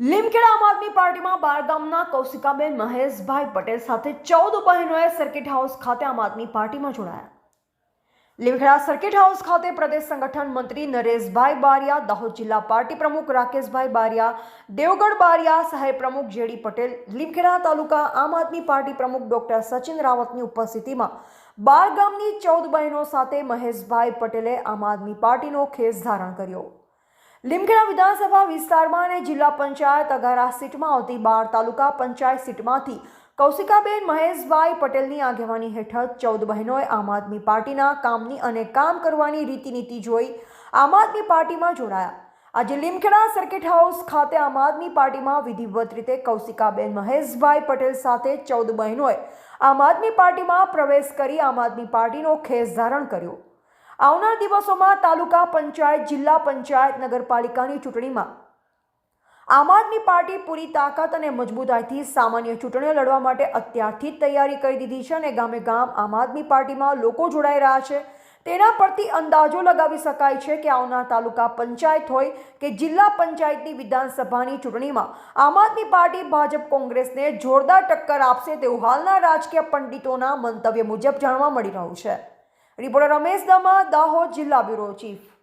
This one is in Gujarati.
લીમખેડા આમ આદમી પાર્ટીમાં બારગામના કૌશિકાબેન મહેશભાઈ પટેલ સાથે ચૌદ બહેનોએ સર્કિટ હાઉસ ખાતે આમ આદમી પાર્ટીમાં જોડાયા. લીમખેડા સર્કિટ હાઉસ ખાતે પ્રદેશ સંગઠન મંત્રી નરેશભાઈ બારિયા, દાહોદ જિલ્લા પાર્ટી પ્રમુખ રાકેશભાઈ બારિયા, દેવગઢ બારિયા શહેર પ્રમુખ જેડી પટેલ, લીમખેડા તાલુકા આમ આદમી પાર્ટી પ્રમુખ ડોક્ટર સચિન રાવતની ઉપસ્થિતિમાં બાર ગામની ચૌદ બહેનો સાથે મહેશભાઈ પટેલે આમ આદમી પાર્ટીનો ખેસ ધારણ કર્યો. લીમખેડા વિધાનસભા વિસ્તારમાં અને જિલ્લા પંચાયત અગારા સીટમાં આવતી બાર તાલુકા પંચાયત સીટમાંથી કૌશિકાબેન મહેશભાઈ પટેલની આગેવાની હેઠળ ચૌદ બહેનોએ આમ આદમી પાર્ટીના કામની અને કામ કરવાની રીતિનીતિ જોઈ આમ આદમી પાર્ટીમાં જોડાયા. આજે લીમખેડા સર્કિટ હાઉસ ખાતે આમ આદમી પાર્ટીમાં વિધિવત રીતે કૌશિકાબેન મહેશભાઈ પટેલ સાથે ચૌદ બહેનોએ આમ આદમી પાર્ટીમાં પ્રવેશ કરી આમ આદમી પાર્ટીનો ખેસ ધારણ કર્યો. આવનાર દિવસોમાં તાલુકા પંચાયત, જિલ્લા પંચાયત, નગરપાલિકાની ચૂંટણીમાં. આમ આદમી પાર્ટી પૂરી તાકાત અને મજબૂતાઈથી સામાન્ય ચૂંટણીઓ લડવા માટે અત્યારથી જ તૈયારી કરી દીધી છે અને ગામે ગામ આમ આદમી પાર્ટીમાં લોકો જોડાઈ રહ્યા છે. તેના પરથી અંદાજો લગાવી શકાય છે કે આવનાર તાલુકા પંચાયત હોય કે જિલ્લા પંચાયતની વિધાનસભાની ચૂંટણીમાં આમ આદમી પાર્ટી ભાજપ કોંગ્રેસને જોરદાર ટક્કર આપશે તેવું હાલના રાજકીય પંડિતોના મંતવ્ય મુજબ જાણવા મળી રહ્યું છે. રિપોર્ટર રમેશ દમા દાહોદ જિલ્લા બ્યુરો ચીફ.